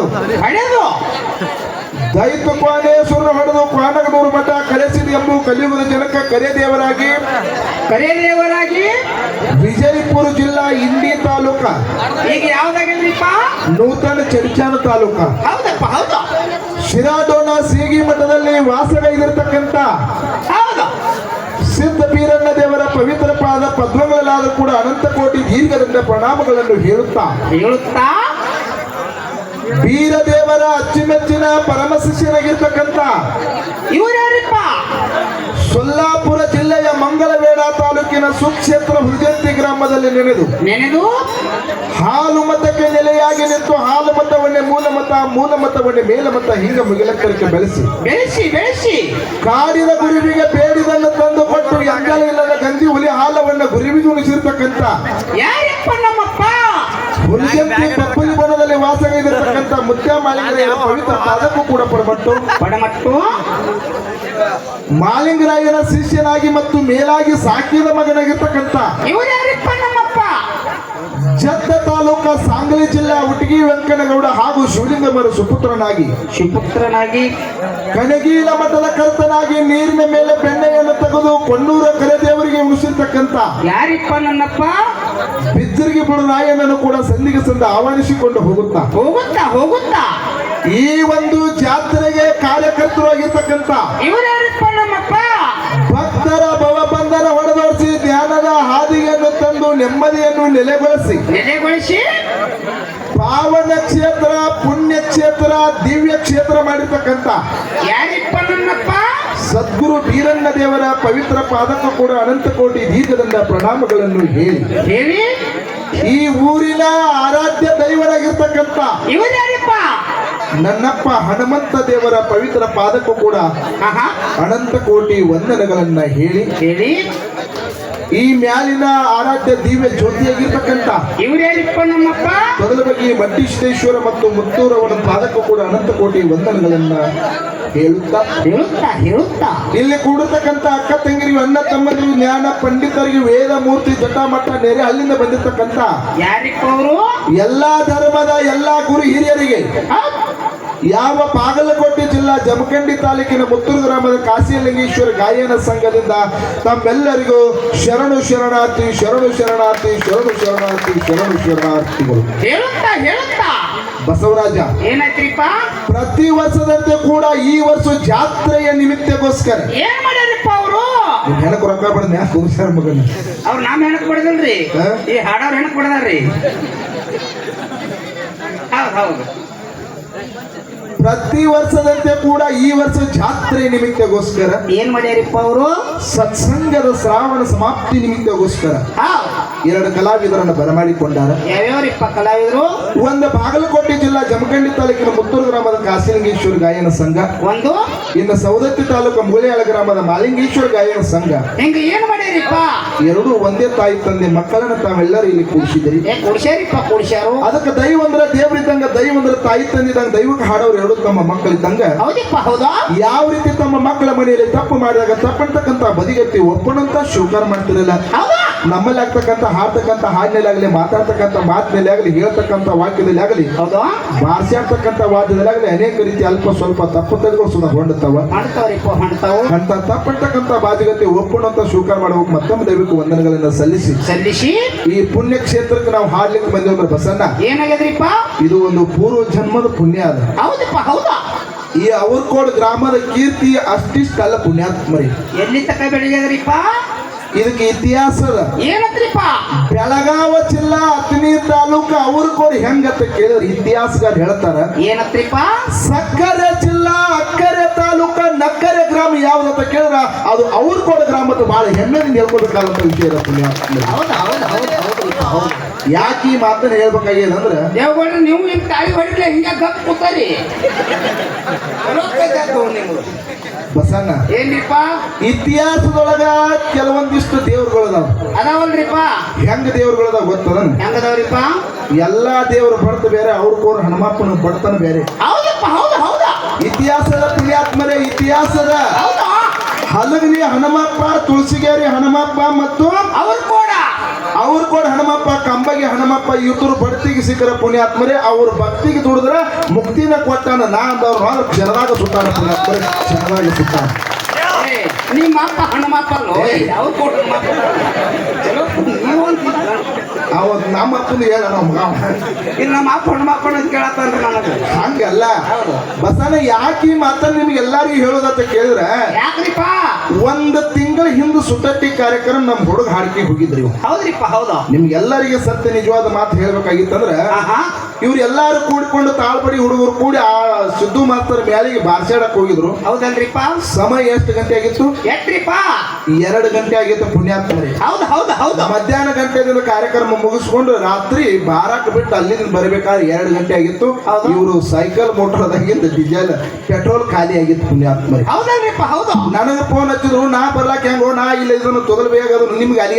ಹೊಡೆದು. ಹಳೆದು ದೈತ ಕ್ವಾಣೇಶ್ವರ ಹೊಡೆದು ಕ್ವಾನಗನೂರು ಮಠ ಕರೆಸಿದ ಎಂಬು ಕಲಿಯುಗದ ಜನಕ ಕರೆ ದೇವರಾಗಿ. ಕರೆ ದೇವರಾಗಿ? ವಿಜಯಪುರ ಜಿಲ್ಲಾ ಇಂಡಿ ತಾಲೂಕ. ಈಗ ಯಾವ್ದಾಗಿಲ್ರಿಪ್ಪ ನೂತನ ಚರ್ಚಾನ ತಾಲೂಕ. ಹೌದಪ್ಪ ಹೌದಾ. ಶಿರಾಡೋಣ ಸೀಗಿ ಮಠದಲ್ಲಿ ವಾಸವಾಗಿರತಕ್ಕಂತ ಹೌದು. ಸಿದ್ಧ ಬೀರಣ್ಣ ದೇವರ ಪವಿತ್ರ ಪಾದ ಪದ್ಮಗಳಲ್ಲಾದರೂ ಕೂಡ ಅನಂತ ಕೋಟಿ ದೀರ್ಘದಿಂದ ಪ್ರಣಾಮಗಳನ್ನು ಹೇಳುತ್ತಾ. ಹೇಳುತ್ತಾ? ಬೀರದೇವರ ಅಚ್ಚುಮೆಚ್ಚಿನ ಪರಮ ಶಿಷ್ಯನಾಗಿರ್ತಕ್ಕಂತ ಇವ್ರ್ಯಾರಿಪ್ಪ ಸೊಲ್ಲಾಪುರ ಜಿಲ್ಲೆಯ ಮಂಗಲವೇಡ ತಾಲೂಕಿನ ಸುಕ್ಷೇತ್ರ ಹುಜಂತಿ ಗ್ರಾಮದಲ್ಲಿ ನೆನೆದು ನೆನೆದು? ಹಾಲು ಮತಕ್ಕೆ ನೆಲೆಯಾಗಿ ನಿಂತು ಹಾಲು ಮತವನ್ನೇ ಮೂಲ ಮತ ಮೂಲ ಮತವನ್ನೇ ಮೇಲ ಮತ ಹಿಂಗ ಮುಗಿಲಕ್ಕರಕ್ಕೆ ಬೆಳೆಸಿ. ಬೆಳೆಸಿ ಬೆಳೆಸಿ. ಕಾಡಿನ ಗುರುವಿಗೆ ಬೇಡಿದನ್ನು ತಂದು ಕೊಟ್ಟು ಎಂಗಲ ಇಲ್ಲದ ಗಂಜಿ ಹುಲಿ ಹಾಲವನ್ನು ಗುರುವಿಗೆ ಉಣಿಸಿರ್ತಕ್ಕಂಥ ಯಾರಪ್ಪ ನಮ್ಮಪ್ಪ? ಮುತ್ಯ ಮಾಲಿಂಗರಾಯರ ಪವಿತ್ರ ಪಾದಕ್ಕೂ ಕೂಡ ಪಡಮಟ್ಟು ಮಾಲಿಂಗರಾಯನ ಶಿಷ್ಯನಾಗಿ ಮತ್ತು ಮೇಲಾಗಿ ಸಾಕಿದ ಮಗನಾಗಿರ್ತಕ್ಕಂಥ ಜದ್ದ ಜತ್ತ ತಾಲೂಕ ಸಾಂಗ್ಲಿ ಜಿಲ್ಲಾ ಉಟಗಿ ವೆಂಕನಗೌಡ ಹಾಗೂ ಶಿವಲಿಂಗಮರ ಸುಪುತ್ರನಾಗಿ. ಸುಪುತ್ರನಾಗಿ ಕನಗೀಲ ಮಠದ ಕರ್ತನಾಗಿ ನೀರಿನ ಮೇಲೆ ಬೆಣ್ಣೆಯನ್ನು ತೆಗೆದು ಕೊಣ್ಣೂರ ಕರೆದೇವರಿಗೆ ಉಣಿಸಿರ್ತಕ್ಕಂಥ ಯಾರಿಪ್ಪ ನನ್ನಪ್ಪ ಬಿಜ್ಜರಿಗೆ ರಾಯನನ್ನು ಕೂಡ ಸಲ್ಲಿಗೆ ಸಂದ ಆಹ್ವಾನಿಸಿಕೊಂಡು ಹೋಗುತ್ತಾ? ಹೋಗುತ್ತಾ ಹೋಗುತ್ತಾ. ಈ ಒಂದು ಜಾತ್ರೆಗೆ ಕಾರ್ಯಕರ್ತರಾಗಿರ್ತಕ್ಕಂಥ ನಮ್ಮಪ್ಪ ಭಕ್ತರ ಭವಬಂಧನ ಹೊಡೆದೋಡಿಸಿ ಧ್ಯಾನದ ಹಾದಿಯನ್ನು ತಂದು ನೆಮ್ಮದಿಯನ್ನು ನೆಲೆಗೊಳಿಸಿ. ನೆಲೆಗೊಳಿಸಿ. ಪಾವನ ಕ್ಷೇತ್ರ ಪುಣ್ಯ ಕ್ಷೇತ್ರ ದಿವ್ಯ ಕ್ಷೇತ್ರ ಮಾಡಿರ್ತಕ್ಕಂಥ ಯಾರಿಪ್ಪ ನನ್ನಪ್ಪ ಸದ್ಗುರು ಬೀರಣ್ಣ ದೇವರ ಪವಿತ್ರ ಪಾದಕ್ಕೂ ಕೂಡ ಅನಂತ ಕೋಟಿ ದೀರ್ಘದಂಡ ಪ್ರಣಾಮಗಳನ್ನು ಹೇಳಿ. ಹೇಳಿ? ಈ ಊರಿನ ಆರಾಧ್ಯ ದೈವರಾಗಿರ್ತಕ್ಕಂಥ ಇವ್ರ್ಯಾರಿಪ್ಪ ನನ್ನಪ್ಪ ಹನುಮಂತ ದೇವರ ಪವಿತ್ರ ಪಾದಕ್ಕೂ ಕೂಡ ಅನಂತ ಕೋಟಿ ವಂದನೆಗಳನ್ನ ಹೇಳಿ. ಹೇಳಿ. ಈ ಮ್ಯಾಲಿನ ಆರಾಧ್ಯ ದಿವ್ಯ ಜ್ಯೋತಿಯಾಗಿರ್ತಕ್ಕಂಥ ನಮ್ಮಪ್ಪ ಮೊದಲ ಬಗ್ಗೆ ಮಡ್ಡಿಷ್ಟೇಶ್ವರ ಮತ್ತು ಮುತ್ತೂರವನ ಪಾದಕ್ಕೂ ಕೂಡ ಅನಂತ ಕೋಟಿ ವಂದನಗಳನ್ನ ಹೇಳುತ್ತಾ? ಹೇಳುತ್ತಾ ಹೇಳುತ್ತಾ? ಇಲ್ಲಿ ಕೂಡತಕ್ಕಂಥ ಅಕ್ಕ ತಂಗಿರಿ ಅಣ್ಣ ತಮ್ಮಂದಿರು ಜ್ಞಾನ ಪಂಡಿತರಿಗೆ ವೇದ ಮೂರ್ತಿ ಜಟಾಮಠ ನೆರೆ ಅಲ್ಲಿಂದ ಬಂದಿರತಕ್ಕಂಥ ಯಾರಿಗೂ ಎಲ್ಲಾ ಧರ್ಮದ ಎಲ್ಲಾ ಗುರು ಹಿರಿಯರಿಗೆ ಯಾವ ಬಾಗಲಕೋಟೆ ಜಿಲ್ಲಾ ಜಮಖಂಡಿ ತಾಲೂಕಿನ ಮುತ್ತೂರು ಗ್ರಾಮದ ಕಾಶಿಲಿಂಗೇಶ್ವರ ಗಾಯನ ಸಂಘದಿಂದ ತಮ್ಮೆಲ್ಲರಿಗೂ ಶರಣು ಶರಣಾರ್ಥಿ ಶರಣು ಶರಣಾರ್ಥಿ ಶರಣು ಶರಣಾರ್ಥಿ ಶರಣು ಶರಣಾರ್ಥಿಗಳು. ಹೇಳುತ್ತಾ ಹೇಳುತ್ತಾ? ಬಸವರಾಜ ಏನಾಯ್ತ್ರಿಪ್ಪ? ಪ್ರತಿ ವರ್ಷದಂತೆ ಕೂಡ ಈ ವರ್ಷ ಜಾತ್ರೆಯ ನಿಮಿತ್ತಗೋಸ್ಕರ ಏನ್ ಮಾಡ್ಯಾರಿಪ್ಪ ಅವರು? ನಿಮ್ ಹೆಣಕ್ ರೊಕ್ಕ ಬಡ್ದ ಕುಂದ್ಸ್ಯಾರ ಮಗನ? ಅವ್ರು ನಾವ್ ಹೆಣಕ್ ಬಿಡದಲ್ರಿ? ಈ ಹಾಡವ್ರ ಹೆಣಕ್ ಬಡದಾರ್ರಿ ಹೌದು ಹೌದು. ಪ್ರತಿ ವರ್ಷದಂತೆ ಕೂಡ ಈ ವರ್ಷ ಜಾತ್ರೆ ನಿಮಿತ್ತಗೋಸ್ಕರ ಏನ್ ಮಾಡ್ಯಾರಿಪ್ಪ ಅವರು? ಸತ್ಸಂಗದ ಶ್ರಾವಣ ಸಮಾಪ್ತಿ ನಿಮಿತ್ತಗೋಸ್ಕರ. ಹೌದ್ ಎರಡು ಕಲಾವಿದರನ್ನು ಬರಮಾಡಿಕೊಂಡಾರ. ಯಾವ್ಯಾವ್ರಿಪ್ಪ ಕಲಾವಿದರು? ಒಂದು ಬಾಗಲಕೋಟೆ ಜಿಲ್ಲಾ ಜಮಖಂಡಿ ತಾಲೂಕಿನ ಮುತ್ತೂರು ಗ್ರಾಮದ ಕಾಸಿಲಿಂಗೇಶ್ವರ ಗಾಯನ ಸಂಘ. ಒಂದು? ಇನ್ನು ಸೌದತ್ತಿ ತಾಲೂಕು ಮೂಳೆಯಾಳ ಗ್ರಾಮದ ಮಾಲಿಂಗೇಶ್ವರ ಗಾಯನ ಸಂಘ. ಹಿಂಗ ಏನ್ ಮಾಡ್ಯಾರಿಪ್ಪ ಎರಡು ಒಂದೇ ತಾಯಿ ತಂದೆ ಮಕ್ಕಳನ್ನ ತಾವೆಲ್ಲರೂ ಇಲ್ಲಿ ಕೂಡಿಸಿದಿರಿ. ಏ ಕೂಡಿಸ್ಯಾರು? ಅದಕ್ಕೆ ದೈವ ಅಂದ್ರೆ ದೇವರಿದ್ದಂಗ ದೈವ ಅಂದ್ರೆ ತಾಯಿ ತಂದಿದಂಗ ದೈವಕ್ಕೆ ಹಾಡೋರು ಎರಡು ತಮ್ಮ ಮಕ್ಕಳಿದ್ದಂಗ. ಹೌದಪ್ಪ ಹೌದಾ? ಯಾವ ರೀತಿ ತಮ್ಮ ಮಕ್ಕಳ ಮನೆಯಲ್ಲಿ ತಪ್ಪು ಮಾಡಿದಾಗ ತಪ್ಪಂತಕ್ಕಂತ ಬದಿಗತ್ತಿ ಒಪ್ಪನಂತ ಸ್ವೀಕಾರ ಮಾಡ್ತಿರಲ್ಲ ಹೌದಾ? ನಮ್ಮಲ್ಲಿ ಆಗ್ತಕ್ಕಂಥ ಹಾಡ್ತಕ್ಕಂಥ ಹಾಡಿನಲ್ಲಿ ಆಗಲಿ ಮಾತಾಡ್ತಕ್ಕಂಥ ಮಾತಿನಲ್ಲಿ ಆಗಲಿ ಹೇಳ್ತಕ್ಕಂಥ ವಾಕ್ಯದಲ್ಲಿ ಆಗಲಿ ಹೌದಾ. ಭಾಷಾಡ್ತಕ್ಕಂಥ ವಾದ್ಯದಲ್ಲಿ ಆಗಲಿ ಅನೇಕ ರೀತಿ ಅಲ್ಪ ಸ್ವಲ್ಪ ತಪ್ಪು ತೆಗೆದು ಸುಮ್ಮನೆ ಹೊಂಡುತ್ತವ. ಅಂತ ತಪ್ಪಿರ್ತಕ್ಕಂಥ ಬಾಧ್ಯಗತಿ ಒಪ್ಪಣಂತ ಸ್ವೀಕಾರ ಮಾಡಬೇಕು ಮತ್ತೊಮ್ಮೆ ದೈವಿಕ ವಂದನೆಗಳನ್ನ ಸಲ್ಲಿಸಿ. ಸಲ್ಲಿಸಿ. ಈ ಪುಣ್ಯ ಕ್ಷೇತ್ರಕ್ಕೆ ನಾವು ಹಾಡ್ಲಿಕ್ಕೆ ಬಂದೇವ್ರ ಬಸಣ್ಣ. ಏನಾಗ್ಯದ್ರಿಪ್ಪ ಇದು ಒಂದು ಪೂರ್ವ ಜನ್ಮದ ಪುಣ್ಯ ಅದ. ಹೌದಪ್ಪ ಹೌದಾ? ಈ ಅವರ್ಕೋಡ್ ಗ್ರಾಮದ ಕೀರ್ತಿ ಅಷ್ಟಿಷ್ಟಲ್ಲ ಪುಣ್ಯಾತ್ಮರಿ. ಎಲ್ಲಿ ತಕ ಬೆಳಿಗ್ಯದ್ರಿಪ್ಪ ಇದಕ್ಕೆ ಇತಿಹಾಸ ಏನತ್ರಿಪ್ಪ? ಬೆಳಗಾವ ಜಿಲ್ಲಾ ಹತ್ತನೇ ತಾಲೂಕು ಅವ್ರಕೋಡ್ ಹೆಂಗತ್ತ ಕೇಳಿದ್ರು ಇತಿಹಾಸಗಾರ ಹೇಳ್ತಾರ. ಏನತ್ರಿಪ್ಪ? ಸಕ್ಕರೆ ಜಿಲ್ಲಾ ಅಕ್ಕರೆ ತಾಲೂಕ ನಕ್ಕರೆ ಗ್ರಾಮ ಯಾವ್ದಂತ ಕೇಳಿದ್ರ? ಅದು ಅವ್ರಕೋಡ ಗ್ರಾಮದ ಬಹಳ ಹೆಮ್ಮೆಯಿಂದ ಹೇಳ್ಕೊಬೇಕಾದಂತ ವಿಷಯ ಇರುತ್ತೆ. ಹೌದು ಹೌದು ಹೌದು. ಯಾಕೆ ಈ ಮಾತನ್ನ ಹೇಳ್ಬೇಕಾಗ್ಯದಂದ್ರ ದೇವಗೌಡ್ರ ನೀವು ನಿಮ್ ತಾಯಿ ಹೊಡಿಲೆ ಹಿಂಗ ಗಪ್ ಕೂತಾರಿ. ನಿಮ್ದು ಬಸಣ್ಣ ಏನ್ರಿಪ್ಪ? ಇತಿಹಾಸದೊಳಗ ಕೆಲವೊಂದಿಷ್ಟು ದೇವ್ರುಗಳದಾವ. ಅದಾವಲ್ರಿಪ್ಪ? ಹೆಂಗ ದೇವ್ರುಗಳದಾವ ಗೊತ್ತದ? ಹೆಂಗದವ್ರಿಪ್ಪ? ಎಲ್ಲಾ ದೇವ್ರ ಬಡತ ಬೇರೆ ಅವ್ರ ಕೋರ್ ಹನುಮಪ್ಪನ ಬಡತನ ಬೇರೆ. ಹೌದಪ್ಪ ಹೌದು ಹೌದಾ. ಇತಿಹಾಸದ ಪುಣ್ಯಾತ್ಮರೇ ಇತಿಹಾಸದ. ಹಲಗಲಿ ಹನುಮಪ್ಪ ತುಳಸಿಗೇರಿ ಹನುಮಪ್ಪ ಮತ್ತು ಅವ್ರ ಕೂಡ. ಅವ್ರ ಕೂಡ ಹನುಮಪ್ಪ ಕಂಬಗೆ ಹನುಮಪ್ಪ ಇವ್ರು ಬಡ್ತಿಗೆ ಸಿಕ್ಕರ ಪುಣ್ಯಾತ್ಮರೇ ಅವ್ರ ಭಕ್ತಿಗೆ ದುಡಿದ್ರೆ ಮುಕ್ತಿನ ಕೊಟ್ಟಾನ. ನಾ ಅಂದವ್ರು ಹೋದ್ರೆ ಜನರಾಗ ಸುತ್ತಾನ ಪುಣ್ಯಾತ್ಮರೇ ಜನರಾಗ ಸುತ್ತಾನ. ನಿಮ್ಮ ಅಪ್ಪ ಹನುಮಪ್ಪ ಅಲ್ಲೋ? ಅವ್ರು ಕೂಡ ಹನುಮಪ್ಪ ಚಲೋ ನೀವೊಂದು ಅವತ್ತು ನಮ್ಮ ಅಪ್ಪನ ಹೇಳ ನಮ್ಮ ಇಲ್ಲಿ ನಮ್ಮ ಅಪ್ಪ ಅಂತ ಕೇಳತ್ತನ್ರಿ ನನಗೆ. ಹಂಗಲ್ಲ. ಬಸನ ಯಾಕೆ ಈ ಮಾತನ್ನ ನಿಮ್ಗೆ ಎಲ್ಲಾರಿಗೂ ಹೇಳೋದಂತ ಕೇಳಿದ್ರೆ ಯಾಕ್ರಿಪ್ಪ? ಒಂದು ತಿಂಗಳ ಹಿಂದೆ ಸುಟ್ಟಟ್ಟಿ ಕಾರ್ಯಕ್ರಮ ನಮ್ಮ ಹುಡುಗ ಹಾಡ್ಕಿ ಹೋಗಿದ್ರಿ. ಹೌದ್ರಿಪ್ಪ ಹೌದಾ. ನಿಮ್ಗೆಲ್ಲರಿಗೆ ಸತ್ಯ ನಿಜವಾದ ಮಾತು ಹೇಳ್ಬೇಕಾಗಿತ್ತಂದ್ರೆ ಆಹಾ. ಇವ್ರು ಎಲ್ಲಾರು ಕೂಡಿಕೊಂಡು ತಾಳ್ಪಡಿ ಹುಡುಗರು ಕೂಡಿ ಆ ಸಿದ್ದು ಮಾಸ್ತರ್ ಮ್ಯಾಲಿಗೆ ಬಾರ್ಸಾಡಕ್ ಹೋಗಿದ್ರು. ಹೌದಲ್ರಿಪ್ಪ? ಸಮಯ ಎಷ್ಟು ಗಂಟೆ ಆಗಿತ್ತು? ಎರಡು ಗಂಟೆ ಆಗಿತ್ತು ಪುಣ್ಯಾತ್ಮರಿ ಹೌದು ಹೌದು ಹೌದು. ಮಧ್ಯಾಹ್ನ ಗಂಟೆದಿಂದ ಕಾರ್ಯಕ್ರಮ ಮುಗಿಸ್ಕೊಂಡು ರಾತ್ರಿ ಬಾರಾಕ್ ಬಿಟ್ಟು ಅಲ್ಲಿಂದ ಬರಬೇಕಾದ್ರೆ ಎರಡು ಗಂಟೆ ಆಗಿತ್ತು. ಇವರು ಸೈಕಲ್ ಮೋಟರ್ದಾಗಿಂದ ಡೀಸೆಲ್ ಪೆಟ್ರೋಲ್ ಖಾಲಿ ಆಗಿತ್ತು ಪುಣ್ಯಾತ್ಮರಿ ಹೌದಲ್ರಿಪ್ಪ ಹೌದು. ನನಗೆ ಫೋನ್ ಹಚ್ಚಿದ್ರು ನಾ ಬರ್ಲಾಕ್ ಹೆಂಗೋ ನಾ ಇಲ್ಲ ಇದನ್ನು ತೊಗಲ್ಬೇಕಾದ್ರು ನಿಮ್ಗೆ ಅಲ್ಲಿಗೆ